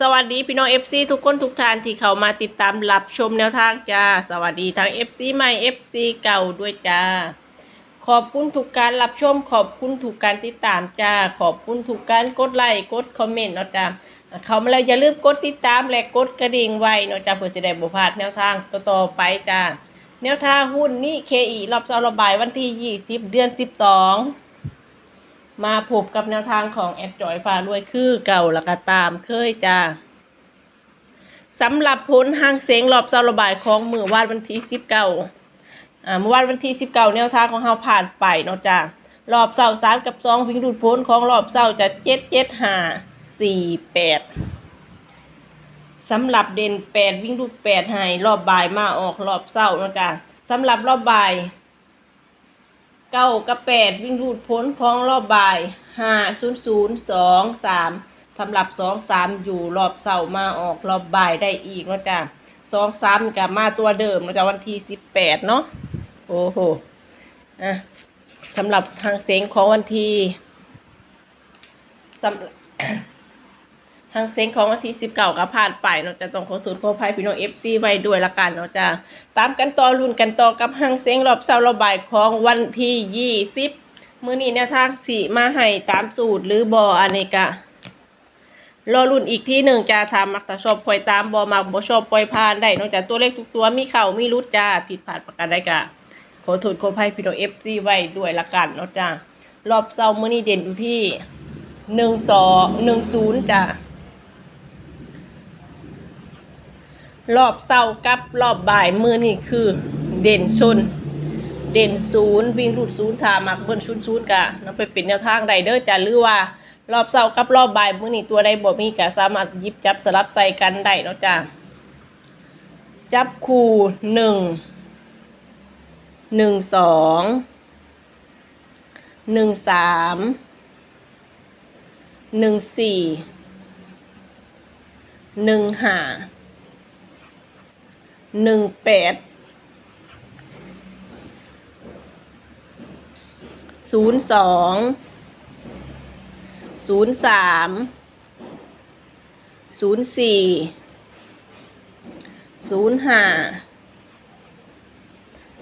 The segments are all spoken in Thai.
สวัสดีพี่น้อง FC ทุกคนทุกท่านที่เข้ามาติดตามรับชมแนวทางจ้า สวัสดีทั้ง FC ใหม่ FC เก่าด้วยจ้า ขอบคุณทุกการรับชม ขอบคุณทุกการติดตามจ้า ขอบคุณทุกการกดไลค์กดคอมเมนต์เนาะจ้าเข้ามาแล้วอย่าลืมกดติดตามและกดกระดิ่งไว้เนาะจ้าเพื่อจะได้บ่พาดแนวทางต่อๆไปจ้าแนวทางหุ้นนี่เคอีรอบเสาร์ระบายวันที่ 20 เดือน 12 มาพบกับแนวทางของแอดจอยฟ้ารวยคือเก่าแล้วก็ตามเคยจ้าสำหรับผลหางเสียงรอบเสาระบายของมือวาดวันที่19อ่ามื่อวานวันที่19แนวทางของเฮาผ่านไปเนาะจ้ารอบเสาร์3กับ2วิ่งดูดพ้นของรอบเสาร์จะ7 7 5 4 8สำหรับเด่น8วิ่งดูด8ให้รอบบ่ายมาออกรอบเสาร์เนาะจ้าสำหรับรอบบ่าย เก้ากับแปดวิ่งรูดพ้นพ้องรอบบ่ายห้าศูนย์ศูนย์สองสามสำหรับสองสามอยู่รอบเสาร์มาออกรอบบ่ายได้อีกนะจ๊ะสองสามกับมาตัวเดิมเนาะจ๊ะวันที่สิบแปดเนาะโอ้โหอะสำหรับทางเสียงของวันที่สำ ทางเซ็งของวันที่สิบเก้าก็ผ่านไปเนาะจะต้องขอสูตรขอภัยพี่น้องเอฟซีไว้ด้วยละกันเนาะจะตามกันต่อรุ่นกันต่อกับทางเซ็งรอบเสาร์ระบายของวันที่ยี่สิบมื้อนี้แนวทางสีมาให้ตามสูตรหรือบออันนี้กะรอรุ่นอีกที่หนึ่งจะทำมักตะชอบปล่อยตามบอมักบอชอบปล่อยผ่านได้นอกจากตัวเลขทุกตัวมีเข่ามีรุดจ้าผิดพลาดประการใดกะขอโทษขอภัยพี่น้องเอฟซีไว้ด้วยละกันเนาะจ้ะรอบเสาร์มื้อนี้เด่นอยู่ที่หนึ่งสองหนึ่งศูนย์จ้ะ รอบเศร้ากับรอบบ่ายมือนี่คือเด่นชน เด่นศูนย์วิ่งรูดศูนย์ถามักเบิ้ลศูนย์ศูนย์กะนำไปเป็นแนวทางใดเด้อจ้ะหรือว่ารอบเศร้ากับรอบบ่ายมือนี่ตัวใดบ่มีกะสามารถยิบจับสลับใส่กันได้เนาะจ้ะจับคู่หนึ่งหนึ่งสองหนึ่งสามหนึ่งสี่หนึ่งห้า หนึ่งแปดศูนย์สองศูนย์สามศูนย์สี่ศูนย์ห้า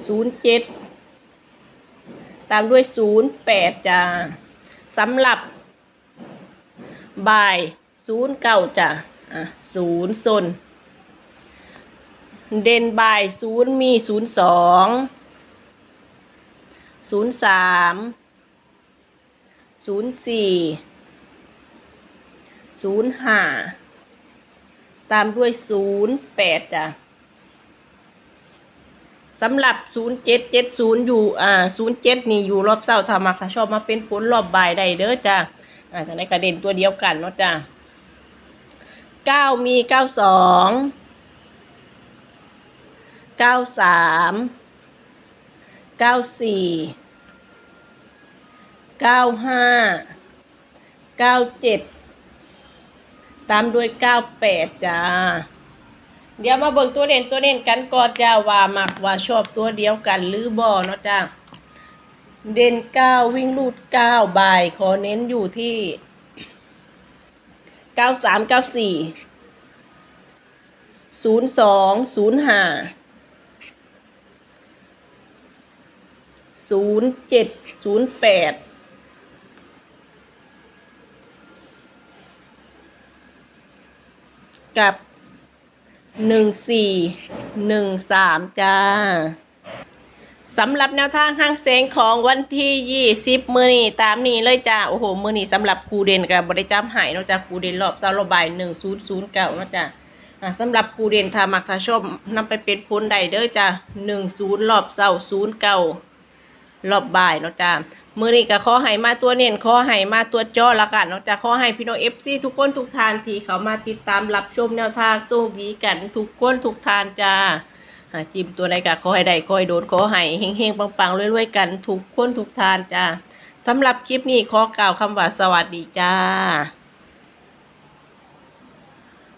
ศูนย์เจ็ดตามด้วยศูนย์แปดจ้าสำหรับ บ่ายศูนย์เก้าจ้ะอะศูนย์ซน เด่นบ่ายศูนย์มีศูนย์สองศูนย์สามศูนย์สี่ศูนย์ห้าตามด้วยศูนย์แปดจ้ะสำหรับศูนย์เจ็ดเจ็ดศูนย์อยู่อ่าศูนย์เจ็ดนี่อยู่รอบเศร้าถ้ามักถ้าชอบมาเป็นผลรอบบ่ายได้เด้อจ้ะอ่าจากในกระเด็นตัวเดียวกันเนาะจ้ะเก้ามีเก้าสอง เก้าสามเก้าสี่เก้าห้าเก้าเจ็ดตามด้วยเก้าแปดจ้า เดี๋ยวมาเบิ่งตัวเด่นตัวเด่นกันก่อนจ้าว่ามักว่าชอบตัวเดียวกันหรือบ่เนาะจ้าเด่นเก้าวิ่งลูดเก้าบายขอเน้นอยู่ที่เก้าสามเก้าสี่ศูนย์สองศูนย์ห้า ศูนย์เจ็ดศูนย์แปดกับหนึ่งสี่หนึ่งสามจ้าสำหรับแนวทางห้างเสงของวันที่ยี่สิบมือนี่ตามนี้เลยจ้าโอ้โหมือนี่สำหรับครูเด่นกับบริจำหายนาะจ้าครูเด่นรอบเสาร์ระบายหนึ่งศูนย์ศูนย์เก้านาะจ้าอ่าสำหรับครูเด่นทามักทาชอบนำไปเป็นพ้นใดเด้อจ้าหนึ่งศูนย์รอบเสาศูนย์เก้า รอบบ่ายเนาะจ้ามือนี้ก็ขอให้มาตัวเน้นขอให้มาตัวจ้อละกันเนาะจ้าขอให้พี่น้องเอฟซีทุกคนทุกทานที่เขามาติดตามรับชมแนวทางโชคดีกันทุกคนทุกทานจ้าหาจิ้มตัวใดก็ขอให้ได้ขอให้โดนขอให้เฮงๆปังๆรวยๆกันทุกคนทุกทานจ้าสำหรับคลิปนี้ขอกล่าวคำว่าสวัสดีจ้า